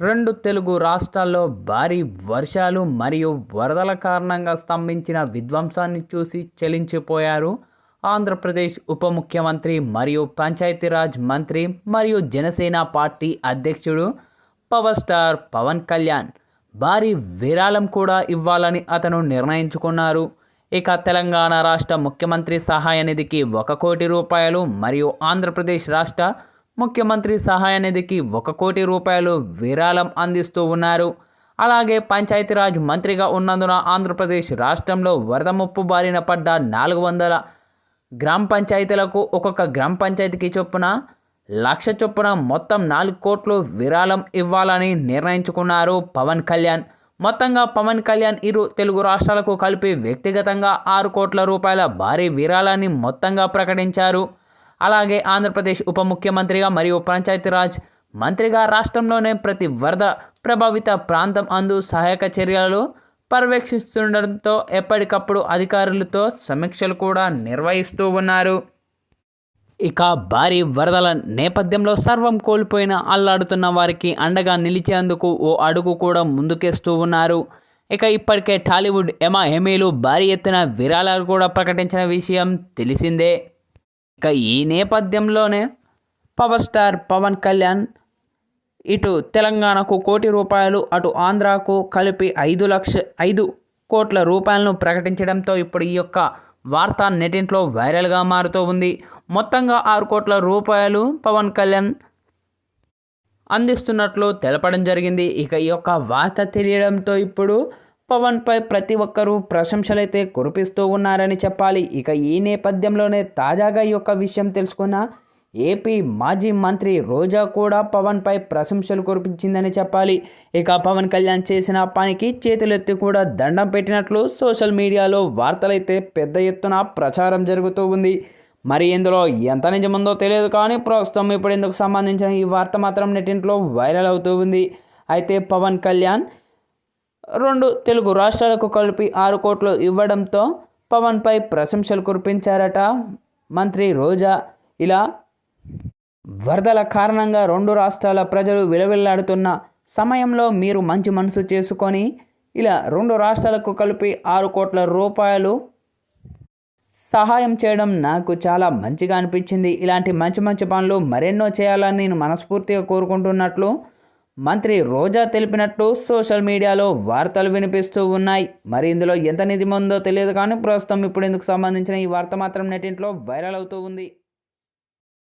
రెండు తెలుగు రాష్ట్రాల్లో భారీ వర్షాలు మరియు వరదల కారణంగా స్తంభించిన విధ్వంసాన్ని చూసి చెలించిపోయారు. ఆంధ్రప్రదేశ్ ఉప ముఖ్యమంత్రి మరియు పంచాయతీరాజ్ మంత్రి మరియు జనసేన పార్టీ అధ్యక్షుడు పవర్ స్టార్ పవన్ కళ్యాణ్ భారీ విరాళం కూడా ఇవ్వాలని అతను నిర్ణయించుకున్నారు. ఇక తెలంగాణ రాష్ట్ర ముఖ్యమంత్రి సహాయ నిధికి ఒక కోటి రూపాయలు మరియు ఆంధ్రప్రదేశ్ రాష్ట్ర ముఖ్యమంత్రి సహాయ నిధికి ఒక కోటి రూపాయలు విరాళం అందిస్తూ ఉన్నారు. అలాగే పంచాయతీరాజ్ మంత్రిగా ఉన్నందున ఆంధ్రప్రదేశ్ రాష్ట్రంలో వరద ముప్పు బారిన పడ్డ నాలుగు వందల గ్రామ పంచాయతీలకు ఒక్కొక్క గ్రామ పంచాయతీకి చొప్పున లక్ష చొప్పున మొత్తం నాలుగు కోట్లు విరాళం ఇవ్వాలని నిర్ణయించుకున్నారు పవన్ కళ్యాణ్. మొత్తంగా పవన్ కళ్యాణ్ ఇరు తెలుగు రాష్ట్రాలకు కలిపి వ్యక్తిగతంగా ఆరు కోట్ల రూపాయల భారీ విరాళాన్ని మొత్తంగా ప్రకటించారు. అలాగే ఆంధ్రప్రదేశ్ ఉప ముఖ్యమంత్రిగా మరియు పంచాయతీరాజ్ మంత్రిగా రాష్ట్రంలోనే ప్రతి వరద ప్రభావిత ప్రాంతం అందు సహాయక చర్యలు పర్యవేక్షిస్తుండటంతో ఎప్పటికప్పుడు అధికారులతో సమీక్షలు కూడా నిర్వహిస్తూ ఉన్నారు. ఇక భారీ వరదల నేపథ్యంలో సర్వం కోల్పోయిన అల్లాడుతున్న వారికి అండగా నిలిచేందుకు ఓ అడుగు కూడా ముందుకేస్తూ ఉన్నారు. ఇక ఇప్పటికే టాలీవుడ్ ఎమా ఎమీలు భారీ ఎత్తున విరాళాలు కూడా ప్రకటించిన విషయం తెలిసిందే. ఇక ఈ నేపథ్యంలోనే పవర్ స్టార్ పవన్ కళ్యాణ్ ఇటు తెలంగాణకు కోటి రూపాయలు అటు ఆంధ్రాకు కలిపి ఐదు లక్ష ఐదు కోట్ల రూపాయలను ప్రకటించడంతో ఇప్పుడు ఈ యొక్క వార్త నెటింట్లో వైరల్గా మారుతూ ఉంది. మొత్తంగా ఆరు కోట్ల రూపాయలు పవన్ కళ్యాణ్ అందిస్తున్నట్లు తెలపడం జరిగింది. ఇక ఈ యొక్క వార్త తెలియడంతో ఇప్పుడు పవన్పై ప్రతి ఒక్కరూ ప్రశంసలైతే కురిపిస్తూ ఉన్నారని చెప్పాలి. ఇక ఈ నేపథ్యంలోనే తాజాగా ఈ యొక్క విషయం తెలుసుకున్న ఏపీ మాజీ మంత్రి రోజా కూడా పవన్పై ప్రశంసలు కురిపించిందని చెప్పాలి. ఇక పవన్ కళ్యాణ్ చేసిన పనికి చేతులెత్తి కూడా దండం పెట్టినట్లు సోషల్ మీడియాలో వార్తలైతే పెద్ద ఎత్తున ప్రచారం జరుగుతూ ఉంది. మరి ఇందులో ఎంత నిజముందో తెలియదు కానీ ప్రస్తుతం ఇప్పుడు ఇందుకు సంబంధించిన ఈ వార్త మాత్రం నెట్టింట్లో వైరల్ అవుతూ ఉంది. అయితే పవన్ కళ్యాణ్ రెండు తెలుగు రాష్ట్రాలకు కలిపి ఆరు కోట్లు ఇవ్వడంతో పవన్పై ప్రశంసలు కురిపించారట మంత్రి రోజా. ఇలా వరదల కారణంగా రెండు రాష్ట్రాల ప్రజలు విలవిల్లాడుతున్న సమయంలో మీరు మంచి మనసు చేసుకొని ఇలా రెండు రాష్ట్రాలకు కలిపి ఆరు కోట్ల రూపాయలు సహాయం చేయడం నాకు చాలా మంచిగా అనిపించింది. ఇలాంటి మంచి మంచి పనులు మరెన్నో చేయాలని నేను మనస్ఫూర్తిగా కోరుకుంటున్నట్లు మంత్రి రోజా తెలిపినట్లు సోషల్ మీడియాలో వార్తలు వినిపిస్తూ ఉన్నాయి. మరి ఇందులో ఎంత నిధి ఉందో తెలియదు కానీ ప్రస్తుతం ఇప్పుడు ఇందుకు సంబంధించిన ఈ వార్త మాత్రం నెటింట్లో వైరల్ అవుతూ ఉంది.